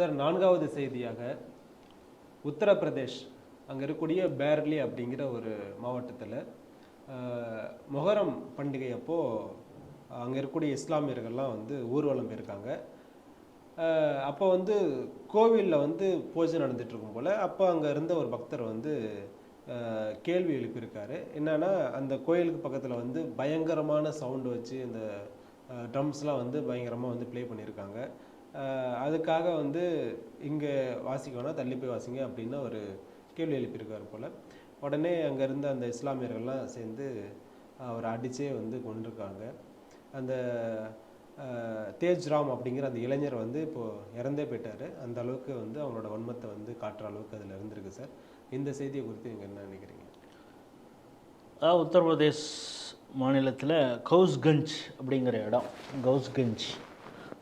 Sir நான்காவது செய்தியாக உத்தரப்பிரதேஷ் அங்கே இருக்கக்கூடிய பேர்லி அப்படிங்கிற ஒரு மாவட்டத்தில் மொஹரம் பண்டிகை அப்போது அங்கே இருக்கக்கூடிய இஸ்லாமியர்கள்லாம் வந்து ஊர்வலம் போயிருக்காங்க. அப்போ வந்து கோவிலில் வந்து பூஜை நடந்துகிட்ருக்கும் போல் அப்போ அங்கே இருந்த ஒரு பக்தர் வந்து கேள்வி எழுப்பியிருக்காரு. என்னென்னா அந்த கோயிலுக்கு பக்கத்தில் வந்து பயங்கரமான சவுண்டு வச்சு இந்த ட்ரம்ஸ்லாம் வந்து பயங்கரமாக வந்து ப்ளே பண்ணியிருக்காங்க. அதுக்காக வந்து இங்கே வாசிக்கணும் தள்ளி போய் வாசிங்க அப்படின்னு ஒரு கேள்வி எழுப்பியிருக்கார் போல். உடனே அங்கே இருந்த அந்த இஸ்லாமியர்கள்லாம் சேர்ந்து அவரை அடித்தே வந்து கொண்டிருக்காங்க அந்த தேஜ் ராம் அப்படிங்கிற அந்த இளைஞர் வந்து இப்போது இறந்தே போயிட்டார். அந்த அளவுக்கு வந்து அவங்களோட வன்மத்தை வந்து காட்டுற அளவுக்கு அதில் இருந்திருக்கு சார். இந்த செய்தியை குறித்து நீங்கள் என்ன நினைக்கிறீங்க? உத்தரப்பிரதேஷ் மாநிலத்தில் கவுஸ்கஞ்ச் அப்படிங்கிற இடம். கவுஸ்கஞ்ச்.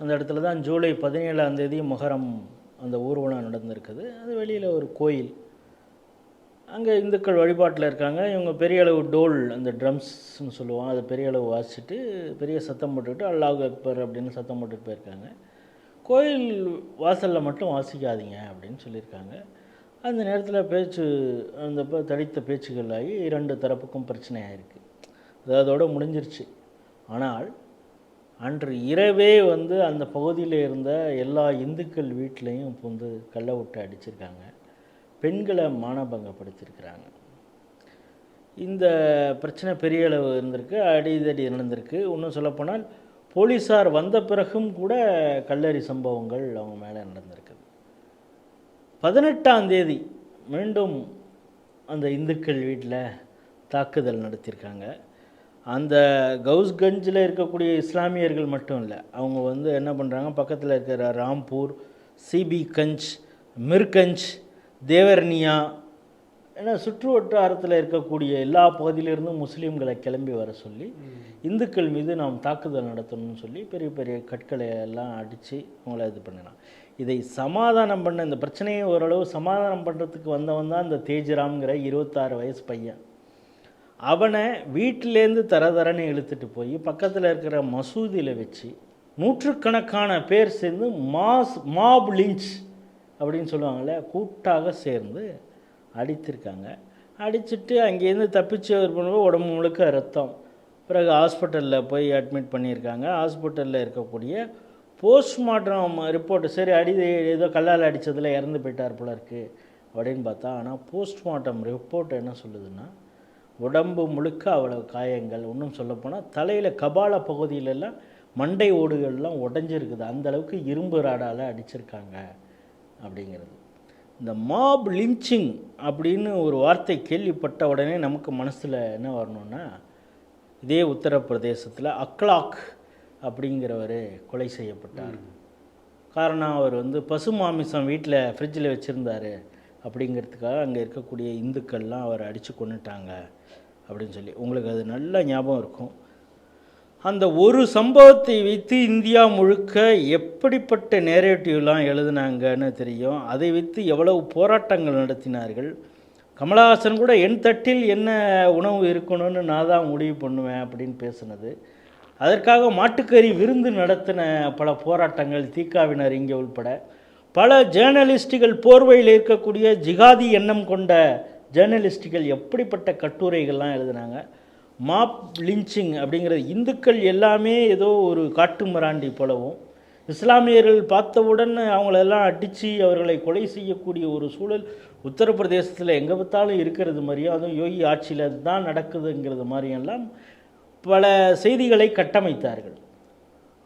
அந்த இடத்துல தான் ஜூலை பதினேழாம் தேதி மொஹரம் அந்த ஊர்வலம் நடந்திருக்குது. அது வெளியில் ஒரு கோயில். அங்கே இந்துக்கள் வழிபாட்டில் இருக்காங்க. இவங்க பெரிய அளவு டோல் அந்த ட்ரம்ஸ்னு சொல்லுவோம் அதை பெரிய அளவு வாசிச்சுட்டு பெரிய சத்தம் போட்டுக்கிட்டு அல்லாஹ் அக்பர் அப்படின்னு சத்தம் போட்டுட்டு போயிருக்காங்க. கோயில் வாசலில் மட்டும் வாசிக்காதீங்க அப்படின்னு சொல்லியிருக்காங்க. அந்த நேரத்தில் பேச்சு அந்த தடித்த பேச்சுகள் ஆகி இரண்டு தரப்புக்கும் பிரச்சனையாக இருக்குது அது அதோட முடிஞ்சிருச்சு. ஆனால் அன்று இரவே வந்து அந்த பகுதியில் இருந்த எல்லா இந்துக்கள் வீட்லேயும் வந்து கள்ள விட்டு அடிச்சிருக்காங்க. பெண்களை மானபங்கப்படுத்தியிருக்கிறாங்க இந்த பிரச்சனை பெரிய அளவு இருந்திருக்கு அடிதடி நடந்திருக்கு. இன்னும் சொல்லப்போனால் போலீஸார் வந்த பிறகும் கூட கல்லறி சம்பவங்கள் அவங்க மேலே நடந்திருக்குது. பதினெட்டாம் தேதி மீண்டும் அந்த இந்துக்கள் வீட்டில் தாக்குதல் நடத்தியிருக்காங்க அந்த கவுஸ்கஞ்சில் இருக்கக்கூடிய இஸ்லாமியர்கள் மட்டும் இல்லை அவங்க வந்து என்ன பண்ணுறாங்க? பக்கத்தில் இருக்கிற ராம்பூர் சிபி கஞ்ச் மிர்கஞ்ச் தேவர்னியா ஏன்னா சுற்று வட்டாரத்தில் இருக்கக்கூடிய எல்லா பகுதியிலிருந்தும் முஸ்லீம்களை கிளம்பி வர சொல்லி இந்துக்கள் மீது நாம் தாக்குதல் நடத்தணும்னு சொல்லி பெரிய பெரிய கற்களை எல்லாம் அடித்து அவங்கள இது பண்ணினான் இதை சமாதானம் பண்ண இந்த பிரச்சனையை ஓரளவு சமாதானம் பண்ணுறதுக்கு வந்தவன் தான் இந்த தேஜராம்ங்கிற இருபத்தாறு வயசு பையன். அவனை வீட்டிலேருந்து தரதரன்னு இழுத்துட்டு போய் பக்கத்தில் இருக்கிற மசூதியில் வச்சு நூற்றுக்கணக்கான பேர் சேர்ந்து மாஸ் மாப் லிஞ்ச் அப்படின்னு சொல்லுவாங்கள்ல கூட்டாக சேர்ந்து அடித்திருக்காங்க. அடிச்சுட்டு அங்கேருந்து தப்பிச்சு அவர் பண்ணும்போது உடம்பு முழுக்க ரத்தம். பிறகு ஹாஸ்பிட்டலில் போய் அட்மிட் பண்ணியிருக்காங்க. ஹாஸ்பிட்டலில் இருக்கக்கூடிய போஸ்ட்மார்ட்டம் ரிப்போர்ட்டு சரி அடி ஏதோ கல்லால் அடித்ததில் இறந்து போயிட்டார் போல இருக்குது அப்படின்னு பார்த்தா ஆனால் போஸ்ட்மார்ட்டம் ரிப்போர்ட் என்ன சொல்லுதுன்னா உடம்பு முழுக்க அவ்வளவு காயங்கள். இன்னும் சொல்லப்போனால் தலையில் கபால பகுதியிலெல்லாம் மண்டை ஓடுகள்லாம் உடஞ்சிருக்குது. அந்த அளவுக்கு இரும்பு ராடால் அடிச்சிருக்காங்க அப்படிங்கிறது. இந்த மாப் லிஞ்சிங் அப்படின்னு ஒரு வார்த்தை கேள்விப்பட்ட உடனே நமக்கு மனசில் என்ன வரணும்னா இதே உத்தரப்பிரதேசத்தில் அக்லாக் அப்படிங்கிறவர் கொலை செய்யப்பட்டார். காரணம் அவர் வந்து பசு மாமிசம் வீட்டில் ஃப்ரிட்ஜில் வச்சுருந்தாரு. அப்படிங்கிறதுக்காக அங்கே இருக்கக்கூடிய இந்துக்கள்லாம் அவர் அடித்து கொண்டுட்டாங்க அப்படின்னு சொல்லி. உங்களுக்கு அது நல்ல ஞாபகம் இருக்கும். அந்த ஒரு சம்பவத்தை வைத்து இந்தியா முழுக்க எப்படிப்பட்ட நேரேட்டிவ்லாம் எழுதுனாங்கன்னு தெரியும். அதை வைத்து எவ்வளவு போராட்டங்கள் நடத்தினார்கள். கமலஹாசன் கூட என் தட்டில் என்ன உணவு இருக்கணும்னு நான் தான் முடிவு பண்ணுவேன் அப்படின்னு பேசுனது. அதற்காக மாட்டுக்கறி விருந்து நடத்தின பல போராட்டங்கள் தீக்காவினர் இங்கே உள்பட. பல ஜேர்னலிஸ்டுகள் போர்வையில் இருக்கக்கூடிய ஜிகாதி எண்ணம் கொண்ட ஜேர்னலிஸ்டுகள் எப்படிப்பட்ட கட்டுரைகள்லாம் எழுதுனாங்க? மாப் லிஞ்சிங் அப்படிங்கிறது இந்துக்கள் எல்லாமே ஏதோ ஒரு காட்டு மிராண்டி போலவும் இஸ்லாமியர்கள் பார்த்தவுடன் அவங்களெல்லாம் அடித்து அவர்களை கொலை செய்யக்கூடிய ஒரு சூழல் உத்தரப்பிரதேசத்தில் எங்கே பார்த்தாலும் இருக்கிறது மாதிரியும் அதுவும் யோகி ஆட்சியில் தான் நடக்குதுங்கிறது மாதிரியெல்லாம் பல செய்திகளை கட்டமைத்தார்கள்.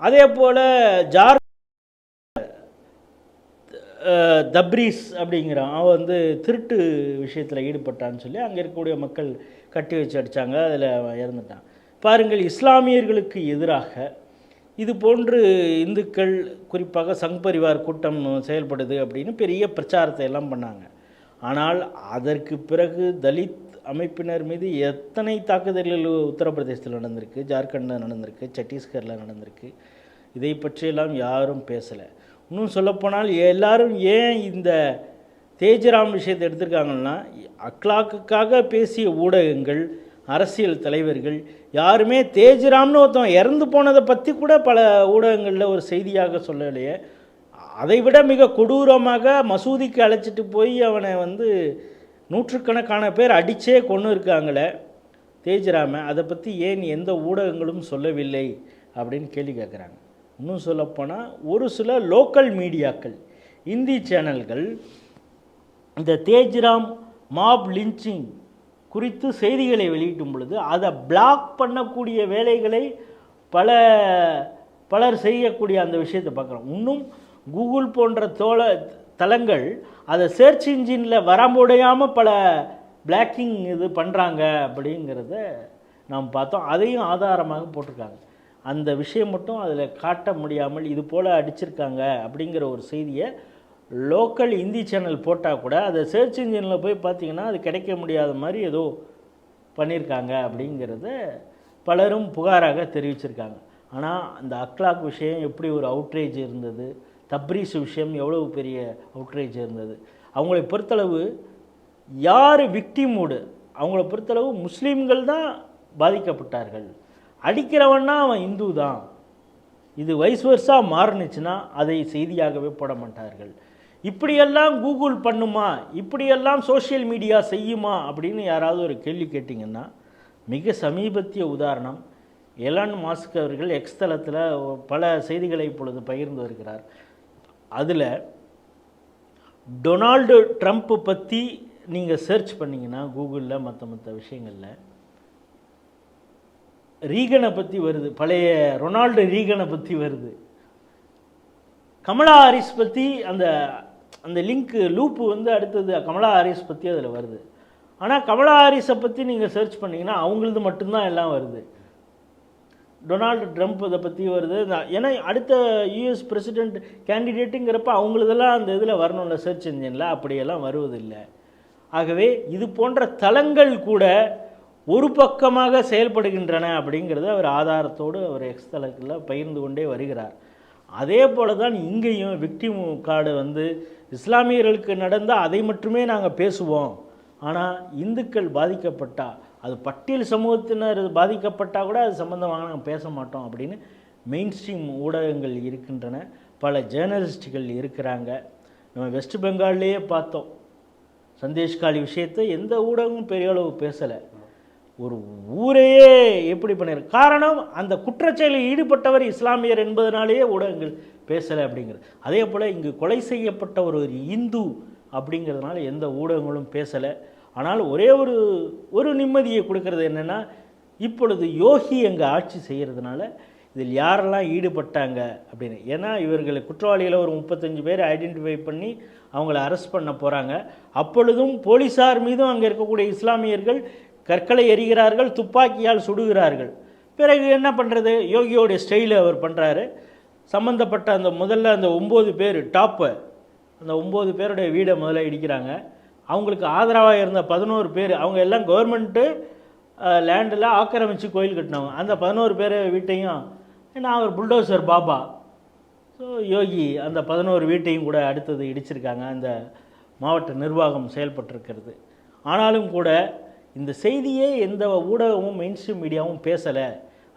அதே போல் ஜார் தப்ரீஸ் அப்படிங்கிறான் அவன் வந்து திருட்டு விஷயத்தில் ஈடுபட்டான்னு சொல்லி அங்கே இருக்கக்கூடிய மக்கள் கட்டி வச்சு அடித்தாங்க அதில் அவன் இறந்துட்டான். பாருங்கள் இஸ்லாமியர்களுக்கு எதிராக இது போன்று இந்துக்கள் குறிப்பாக சங் பரிவார் கூட்டம் செயல்படுது அப்படின்னு பெரிய பிரச்சாரத்தை எல்லாம் பண்ணாங்க. ஆனால் அதற்கு பிறகு தலித் அமைப்பினர் மீது எத்தனை தாக்குதல்கள் உத்தரப்பிரதேசத்தில் நடந்திருக்கு ஜார்க்கண்டில் நடந்திருக்கு சத்தீஸ்கரில் நடந்திருக்கு இதை பற்றியெல்லாம் யாரும் பேசலை. இன்னும் சொல்லப்போனால் எல்லாரும் ஏன் இந்த தேஜராம் விஷயத்தை எடுத்திருக்காங்கன்னா அக்லாக்குக்காக பேசிய ஊடகங்கள் அரசியல் தலைவர்கள் யாருமே தேஜராம்னு ஒருத்தன் இறந்து போனதை பற்றி கூட பல ஊடகங்களில் ஒரு செய்தியாக சொல்லலையே. அதை விட மிக கொடூரமாக மசூதிக்கு அழைச்சிட்டு போய் அவனை வந்து நூற்றுக்கணக்கான பேர் அடித்தே கொண்டு இருக்காங்களே தேஜராம. அதை பற்றி ஏன் எந்த ஊடகங்களும் சொல்லவில்லை அப்படின்னு கேள்வி கேட்குறாங்க. இன்னும் சொல்லப்போனால் ஒரு சில லோக்கல் மீடியாக்கள் இந்தி சேனல்கள் இந்த தேஜ்ராம் மாப் லிஞ்சிங் குறித்து செய்திகளை வெளியிட்டும் பொழுது அதை பிளாக் பண்ணக்கூடிய வேலைகளை பல பலர் செய்யக்கூடிய அந்த விஷயத்தை பார்க்குறோம். இன்னும் கூகுள் போன்ற தோழ தளங்கள் அதை சர்ச் இன்ஜினில் வர முடியாமல் பல பிளாக்கிங் இது பண்ணுறாங்க அப்படிங்கிறத நாம் பார்த்தோம். அதையும் ஆதாரமாக போட்டிருக்காங்க. அந்த விஷயம் மட்டும் அதில் காட்ட முடியாமல் இது போல் அடிச்சிருக்காங்க அப்படிங்கிற ஒரு செய்தியை லோக்கல் இந்தி சேனல் போட்டால் கூட அதை சர்ச் இன்ஜினில் போய் பார்த்தீங்கன்னா அது கிடைக்க முடியாத மாதிரி ஏதோ பண்ணியிருக்காங்க அப்படிங்கிறத பலரும் புகாராக தெரிவிச்சிருக்காங்க. ஆனால் அந்த அக்லாக் விஷயம் எப்படி ஒரு அவுட்ரேஜ் இருந்தது? தப்ரீஸ் விஷயம் எவ்வளவு பெரிய அவுட்ரேஜ் இருந்தது? அவங்களை பொறுத்தளவு யார் விக்டிமோடு அவங்கள பொறுத்தளவு முஸ்லீம்கள் தான் பாதிக்கப்பட்டார்கள். அடிக்கிறவன்னா அவன் இந்து தான். இது வயசு வருஷாக மாறுனுச்சுன்னா அதை செய்தியாகவே போட மாட்டார்கள். இப்படியெல்லாம் கூகுள் பண்ணுமா? இப்படியெல்லாம் சோஷியல் மீடியா செய்யுமா? அப்படின்னு யாராவது ஒரு கேள்வி கேட்டிங்கன்னா மிக சமீபத்திய உதாரணம் எலான் மாஸ்க் அவர்கள் எக்ஸ் தளத்தில் பல செய்திகளை இப்பொழுது பகிர்ந்து வருகிறார். அதில் டொனால்டு ட்ரம்ப் பற்றி நீங்கள் சர்ச் பண்ணிங்கன்னா கூகுளில் மற்ற மற்ற விஷயங்களில் ரீகனை பற்றி வருது. பழைய ரொனால்டு ரீகனை பற்றி வருது. கமலா ஹாரிஸ் பற்றி அந்த அந்த லிங்க்கு லூப்பு வந்து அடுத்தது கமலா ஹாரிஸ் பற்றி அதில் வருது. ஆனால் கமலா ஹாரிஸை பற்றி நீங்கள் சர்ச் பண்ணிங்கன்னா அவங்களது மட்டும்தான் எல்லாம் வருது. டொனால்டு ட்ரம்ப் இதை பற்றி வருது. ஏன்னா அடுத்த யூஎஸ் பிரசிடெண்ட் கேண்டிடேட்டுங்கிறப்ப அவங்களதெல்லாம் அந்த இதில் வரணும்ல சர்ச் இன்ஜினில் அப்படியெல்லாம் வருவதில்லை. ஆகவே இது போன்ற தளங்கள் கூட ஒரு பக்கமாக செயல்படுகின்றன அப்படிங்கிறத அவர் ஆதாரத்தோடு அவர் எக்ஸ்தலத்தில் பகிர்ந்து கொண்டே வருகிறார். அதே போல தான் இங்கேயும் விக்டிம் கார்டு வந்து இஸ்லாமியர்களுக்கு நடந்தால் அதை மட்டுமே நாங்கள் பேசுவோம். ஆனால் இந்துக்கள் பாதிக்கப்பட்டால் அது பட்டியல் சமூகத்தினர் பாதிக்கப்பட்டால் கூட அது சம்மந்தமாக நாங்கள் பேச மாட்டோம் அப்படின்னு மெயின் ஸ்ட்ரீம் ஊடகங்கள் இருக்கின்றன. பல ஜேர்னலிஸ்ட்டுகள் இருக்கிறாங்க. நம்ம வெஸ்ட் பெங்கால்லேயே பார்த்தோம். சந்தேஷ்காலி விஷயத்தை எந்த ஊடகமும் பெரிய அளவு பேசலை. ஒரு ஊரையே எப்படி பண்ணிரு காரணம் அந்த குற்றச்செயலில் ஈடுபட்டவர் இஸ்லாமியர் என்பதனாலேயே ஊடகங்கள் பேசலை அப்படிங்கிறது அதே போல் இங்கு கொலை செய்யப்பட்ட ஒரு ஒரு இந்து அப்படிங்கிறதுனால எந்த ஊடகங்களும் பேசலை. ஆனால் ஒரே ஒரு ஒரு நிம்மதியை கொடுக்கறது என்னென்னா இப்பொழுது யோகி அங்கே ஆட்சி செய்கிறதுனால இதில் யாரெல்லாம் ஈடுபட்டாங்க அப்படின்னு. ஏன்னா இவர்களை குற்றவாளிகளை ஒரு முப்பத்தஞ்சு பேர் ஐடென்டிஃபை பண்ணி அவங்கள அரெஸ்ட் பண்ண போகிறாங்க அப்பொழுதும் போலீஸார் மீதும் அங்கே இருக்கக்கூடிய இஸ்லாமியர்கள் கற்களை எறிகிறார்கள் துப்பாக்கியால் சுடுகிறார்கள். பிறகு என்ன பண்ணுறது யோகியோடைய ஸ்டைலு அவர் பண்ணுறாரு சம்மந்தப்பட்ட அந்த முதல்ல அந்த ஒம்பது பேர் டாப்பு அந்த ஒம்பது பேருடைய வீடை முதல்ல இடிக்கிறாங்க. அவங்களுக்கு ஆதரவாக இருந்த பதினோரு பேர் அவங்க எல்லாம் கவர்மெண்ட்டு லேண்டில் ஆக்கிரமித்து கோயில் கட்டினவங்க அந்த பதினோரு பேர் வீட்டையும் ஏன்னா அவர் புல்டோசர் பாபா. ஸோ யோகி அந்த பதினோரு வீட்டையும் கூட அடுத்தது இடிச்சிருக்காங்க. அந்த மாவட்ட நிர்வாகம் செயல்பட்டிருக்கிறது. ஆனாலும் கூட இந்த செய்தியே எந்த ஊடகமும் மெயின்ஸ்ட்ரீம் மீடியாவும் பேசலை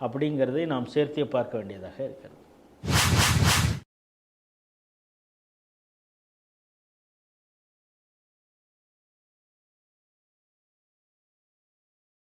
அப்படிங்கிறதை நாம் சேர்த்தே பார்க்க வேண்டியதாக இருக்கிறது.